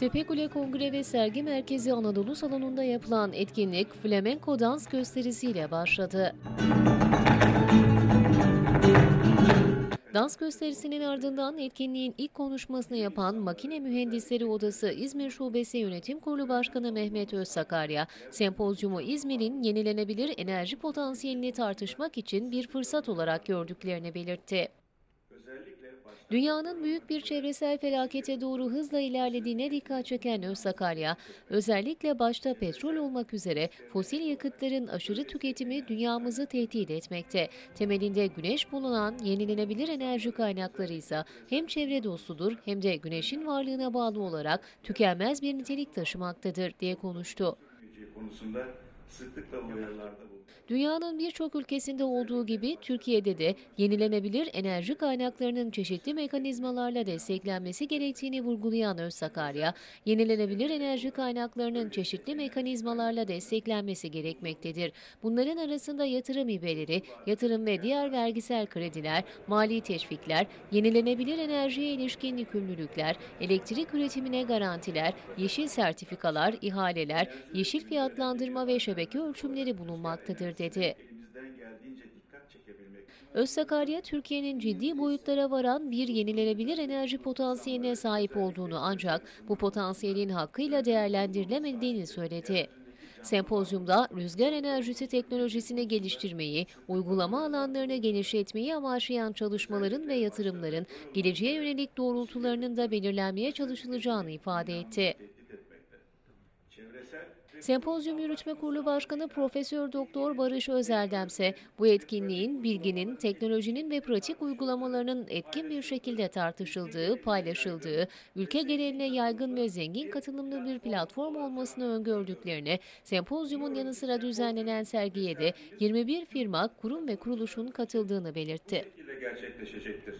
Tepekule Kongre ve Sergi Merkezi Anadolu Salonu'nda yapılan etkinlik flamenko dans gösterisiyle başladı. Dans gösterisinin ardından etkinliğin ilk konuşmasını yapan Makine Mühendisleri Odası İzmir Şubesi Yönetim Kurulu Başkanı Mehmet Özsakarya, sempozyumu İzmir'in yenilenebilir enerji potansiyelini tartışmak için bir fırsat olarak gördüklerini belirtti. Dünyanın büyük bir çevresel felakete doğru hızla ilerlediğine dikkat çeken Özsakarya, özellikle başta petrol olmak üzere fosil yakıtların aşırı tüketimi dünyamızı tehdit etmekte. Temelinde güneş bulunan yenilenebilir enerji kaynakları ise hem çevre dostudur hem de güneşin varlığına bağlı olarak tükenmez bir nitelik taşımaktadır diye konuştu. konusunda sıklıkla uyarılarda bulundu. Dünyanın birçok ülkesinde olduğu gibi Türkiye'de de yenilenebilir enerji kaynaklarının çeşitli mekanizmalarla desteklenmesi gerektiğini vurgulayan Özsakarya, yenilenebilir enerji kaynaklarının çeşitli mekanizmalarla desteklenmesi gerekmektedir. Bunların arasında yatırım hibeleri, yatırım ve diğer vergisel krediler, mali teşvikler, yenilenebilir enerjiye ilişkin yükümlülükler, elektrik üretimine garantiler, yeşil sertifikalar, ihaleler, yeşil fiyatlandırma ve şebeke ölçümleri bulunmaktadır dedi. Özsakarya, Türkiye'nin ciddi boyutlara varan bir yenilenebilir enerji potansiyeline sahip olduğunu ancak bu potansiyelin hakkıyla değerlendirilemediğini söyledi. Sempozyumda rüzgar enerjisi teknolojisini geliştirmeyi, uygulama alanlarını genişletmeyi amaçlayan çalışmaların ve yatırımların geleceğe yönelik doğrultularının da belirlenmeye çalışılacağını ifade etti. Sempozyum Yürütme Kurulu Başkanı Profesör Doktor Barış Özeldemse bu etkinliğin bilginin, teknolojinin ve pratik uygulamalarının etkin bir şekilde tartışıldığı, paylaşıldığı, ülke geneline yaygın ve zengin katılımlı bir platform olmasını öngördüklerini, sempozyumun yanı sıra düzenlenen sergiye de 21 firma, kurum ve kuruluşun katıldığını belirtti. gerçekleşecektir.